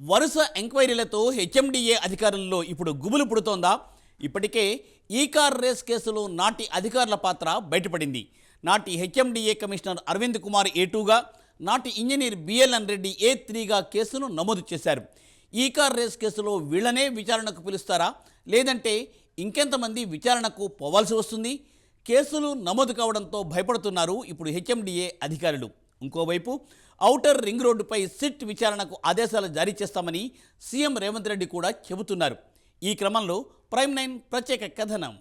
వరుస ఎంక్వైరీలతో హెచ్ఎండిఏ అధికారుల్లో ఇప్పుడు గుబులు పుడుతోందా? ఇప్పటికే ఈ కార్ రేస్ కేసులో నాటి అధికారుల పాత్ర బయటపడింది. నాటి HMDA commissioner Aravind Kumar A టూగా నాటి ఇంజనీర్ బిఎల్ఎన్ రెడ్డి ఏ త్రీగా కేసును నమోదు చేశారు. ఈ కార్ రేస్ కేసులో వీళ్ళనే విచారణకు పిలుస్తారా? లేదంటే ఇంకెంతమంది విచారణకు పోవాల్సి వస్తుంది? కేసులు నమోదు కావడంతో భయపడుతున్నారు ఇప్పుడు హెచ్ఎండిఏ అధికారులు. ఇంకోవైపు ఔటర్ రింగ్ రోడ్డుపై సిట్ విచారణకు ఆదేశాలు జారీ చేస్తామని సీఎం రేవంత్ రెడ్డి కూడా చెబుతున్నారు. ఈ క్రమంలో ప్రైమ్ నైన్ ప్రత్యేక కథనం.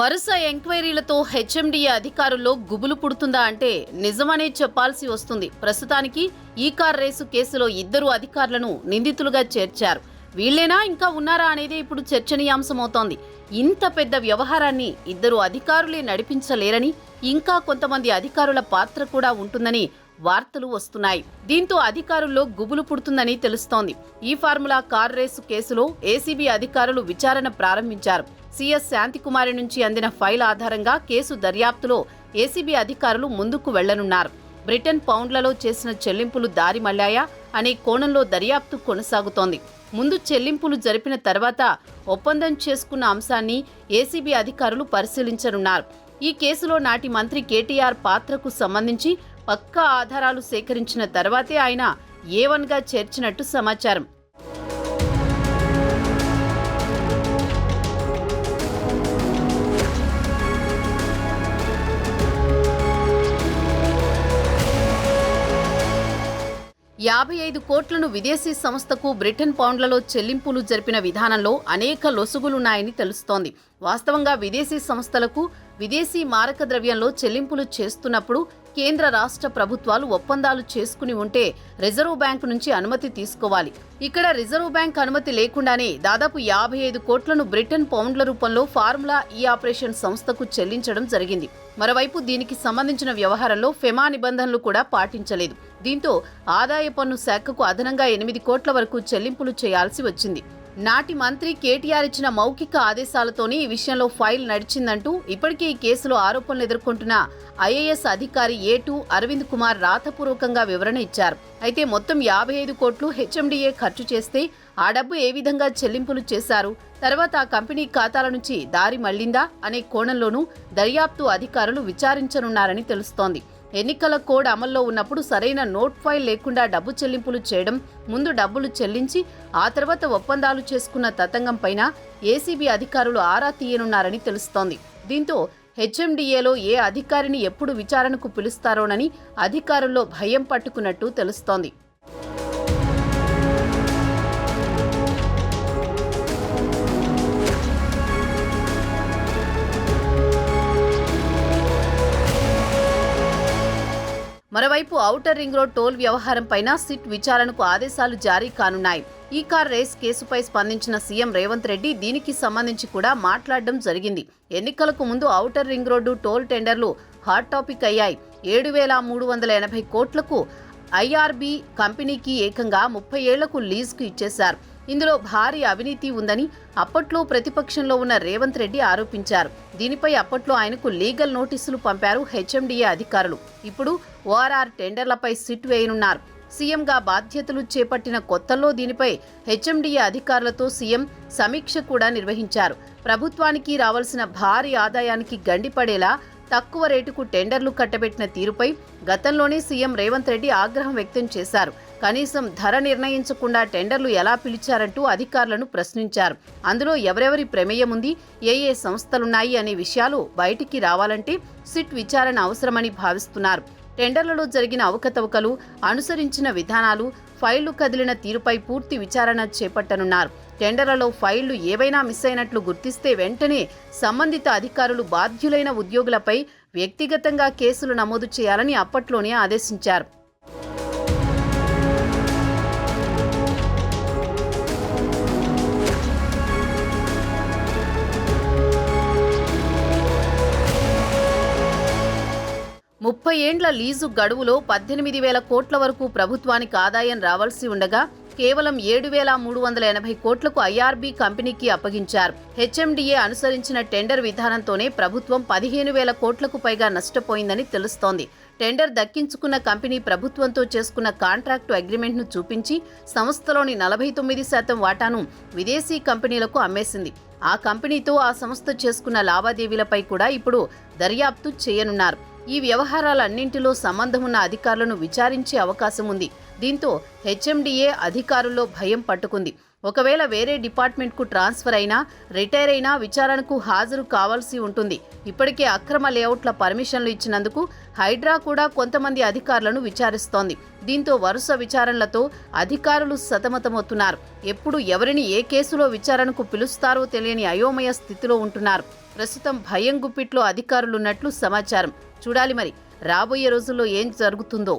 వరుస ఎంక్వైరీలతో హెచ్ఎండిఏ అధికారుల్లో గుబులు పుడుతుందా అంటే నిజమనే చెప్పాల్సి వస్తుంది. ప్రస్తుతానికి ఈ కార్ రేసు కేసులో ఇద్దరు అధికారులను నిందితులుగా చేర్చారు. వీళ్ళేనా ఇంకా ఉన్నారా అనేది ఇప్పుడు చర్చనీయాంశమవుతోంది. ఇంత పెద్ద వ్యవహారాన్ని ఇద్దరు అధికారులే నడిపించలేరని ఇంకా కొంతమంది అధికారుల పాత్ర కూడా ఉంటుందని వార్తలు వస్తున్నాయి. దీంతో అధికారుల్లో గుబులు పుడుతుందని తెలుస్తోంది. ఈ ఫార్ములా కార్ రేసు కేసులో ఏసీబీ అధికారులు విచారణ ప్రారంభించారు. సీఎస్ శాంతికుమారి నుంచి అందిన ఫైల్ ఆధారంగా కేసు దర్యాప్తులో ఏసీబీ అధికారులు ముందుకు వెళ్ళనున్నారు. బ్రిటన్ పౌండ్లలో చేసిన చెల్లింపులు దారి మళ్ళాయా? అనే కోణంలో దర్యాప్తు కొనసాగుతోంది. ముందు చెల్లింపులు జరిపిన తర్వాత ఒప్పందం చేసుకున్న అంశాన్ని ఏసీబీ అధికారులు పరిశీలించనున్నారు. ఈ కేసులో నాటి మంత్రి కేటీఆర్ పాత్రకు సంబంధించి పక్కా ఆధారాలు సేకరించిన తర్వాతే ఆయన ఏ వన్గా చేర్చినట్టు సమాచారం. యాభై ఐదు కోట్లను విదేశీ సంస్థకు బ్రిటన్ పౌండ్లలో చెల్లింపులు జరిపిన విధానంలో అనేక లొసుగులున్నాయని తెలుస్తోంది. వాస్తవంగా విదేశీ సంస్థలకు విదేశీ మారక ద్రవ్యంలో చెల్లింపులు చేస్తున్నప్పుడు కేంద్ర రాష్ట్ర ప్రభుత్వాలు ఒప్పందాలు చేసుకుని ఉంటే రిజర్వ్ బ్యాంకు నుంచి అనుమతి తీసుకోవాలి. ఇక్కడ రిజర్వ్ బ్యాంక్ అనుమతి లేకుండానే దాదాపు యాభై ఐదు కోట్లను బ్రిటన్ పౌండ్ల రూపంలో ఫార్ములా ఈ ఆపరేషన్ సంస్థకు చెల్లించడం జరిగింది. మరోవైపు దీనికి సంబంధించిన వ్యవహారంలో ఫెమా నిబంధనలు కూడా పాటించలేదు. దీంతో ఆదాయ పన్ను శాఖకు అదనంగా ఎనిమిది కోట్ల వరకు చెల్లింపులు చేయాల్సి వచ్చింది. నాటి మంత్రి కేటీఆర్ ఇచ్చిన మౌఖిక ఆదేశాలతోనే ఈ విషయంలో ఫైల్ నడిచిందంటూ ఇప్పటికే ఈ కేసులో ఆరోపణలు ఎదుర్కొంటున్న ఐఏఎస్ అధికారి ఏ టూ అరవింద్ కుమార్ రాతపూర్వకంగా వివరణ ఇచ్చారు. అయితే మొత్తం యాభై ఐదు కోట్లు హెచ్ఎండిఏ ఖర్చు చేస్తే ఆ డబ్బు ఏ విధంగా చెల్లింపులు చేశారు? తర్వాత ఆ కంపెనీ ఖాతాల నుంచి దారి మళ్ళిందా? అనే కోణంలోనూ దర్యాప్తు అధికారులు విచారించనున్నారని తెలుస్తోంది. ఎన్నికల కోడ్ అమల్లో ఉన్నప్పుడు సరైన నోట్ ఫైల్ లేకుండా డబ్బు చెల్లింపులు చేయడం ముందు డబ్బులు చెల్లించి ఆ తర్వాత ఒప్పందాలు చేసుకున్న తతంగం పైన ఏసీబీ అధికారులు ఆరా తీయనున్నారని తెలుస్తోంది. దీంతో హెచ్ఎండిఏలో ఏ అధికారిని ఎప్పుడు విచారణకు పిలుస్తారోనని అధికారుల్లో భయం పట్టుకున్నట్టు తెలుస్తోంది. మరోవైపు ఔటర్ రింగ్ రోడ్ టోల్ వ్యవహారంపైన సిట్ విచారణకు ఆదేశాలు జారీ కానున్నాయి. ఈ కార్ రేస్ కేసుపై స్పందించిన సీఎం రేవంత్ రెడ్డి దీనికి సంబంధించి కూడా మాట్లాడడం జరిగింది. ఎన్నికలకు ముందు ఔటర్ రింగ్ రోడ్డు టోల్ టెండర్లు హాట్ టాపిక్ అయ్యాయి. ఏడు వేల మూడు వందల ఎనభై కోట్లకు ఐఆర్బీ కంపెనీకి ఏకంగా ముప్పై ఏళ్ళకు లీజుకు ఇచ్చేశారు. ఇందులో భారీ అవినీతి ఉందని అప్పట్లో ప్రతిపక్షంలో ఉన్న రేవంత్ రెడ్డి ఆరోపించారు. దీనిపై అప్పట్లో ఆయనకు లీగల్ నోటీసులు పంపారు హెచ్ఎండిఏ అధికారులు. ఇప్పుడు ఓఆర్ఆర్ టెండర్లపై సిట్ వేయనున్నారు. సీఎంగా బాధ్యతలు చేపట్టిన కొత్తల్లో దీనిపై హెచ్ఎండిఏ అధికారులతో సీఎం సమీక్ష కూడా నిర్వహించారు. ప్రభుత్వానికి రావాల్సిన భారీ ఆదాయానికి గండిపడేలా తక్కువ రేటుకు టెండర్లు కట్టబెట్టిన తీరుపై గతంలోనే సీఎం రేవంత్ రెడ్డి ఆగ్రహం వ్యక్తం చేశారు. కనీసం ధర నిర్ణయించకుండా టెండర్లు ఎలా పిలిచారంటూ అధికారులను ప్రశ్నించారు. అందులో ఎవరెవరి ప్రమేయం ఉంది ఏ ఏ సంస్థలున్నాయి అనే విషయాలు బయటికి రావాలంటే సిట్ విచారణ అవసరమని భావిస్తున్నారు. టెండర్లలో జరిగిన అవకతవకలు అనుసరించిన విధానాలు ఫైళ్ళు కదిలిన తీరుపై పూర్తి విచారణ చేపట్టనున్నారు. టెండర్లలో ఫైళ్ళు ఏవైనా మిస్ అయినట్లు గుర్తిస్తే వెంటనే సంబంధిత అధికారులు బాధ్యులైన ఉద్యోగులపై వ్యక్తిగతంగా కేసులు నమోదు చేయాలని అప్పట్లోనే ఆదేశించారు. ముప్పై ఏండ్ల లీజు గడువులో పద్దెనిమిది వేల కోట్ల వరకు ప్రభుత్వానికి ఆదాయం రావాల్సి ఉండగా కేవలం ఏడు వేల మూడు వందల ఎనభై కోట్లకు ఐఆర్బీ కంపెనీకి అప్పగించారు. హెచ్ఎండిఏ అనుసరించిన టెండర్ విధానంతోనే ప్రభుత్వం పదిహేను వేల కోట్లకు పైగా నష్టపోయిందని తెలుస్తోంది. టెండర్ దక్కించుకున్న కంపెనీ ప్రభుత్వంతో చేసుకున్న కాంట్రాక్టు అగ్రిమెంట్ను చూపించి సంస్థలోని నలభై తొమ్మిది శాతం వాటాను విదేశీ కంపెనీలకు అమ్మేసింది. ఆ కంపెనీతో ఆ సంస్థ చేసుకున్న లావాదేవీలపై కూడా ఇప్పుడు దర్యాప్తు చేయనున్నారు. ఈ వ్యవహారాలన్నింటిలో సంబంధం ఉన్న అధికారులను విచారించే అవకాశం ఉంది దీంతో హెచ్ఎండిఏ అధికారుల్లో భయం పట్టుకుంది. ఒకవేళ వేరే డిపార్ట్మెంట్కు ట్రాన్స్ఫర్ అయినా రిటైర్ అయినా విచారణకు హాజరు కావాల్సి ఉంటుంది. ఇప్పటికే అక్రమ లేఅవుట్ల పర్మిషన్లు ఇచ్చినందుకు హైడ్రా కూడా కొంతమంది అధికారులను విచారిస్తోంది. దీంతో వరుస విచారణలతో అధికారులు సతమతమవుతున్నారు. ఎప్పుడు ఎవరిని ఏ కేసులో విచారణకు పిలుస్తారో తెలియని అయోమయ స్థితిలో ఉంటున్నారు. ప్రస్తుతం భయం గుప్పిట్లో అధికారులున్నట్లు సమాచారం. చూడాలి మరి రాబోయే రోజుల్లో ఏం జరుగుతుందో.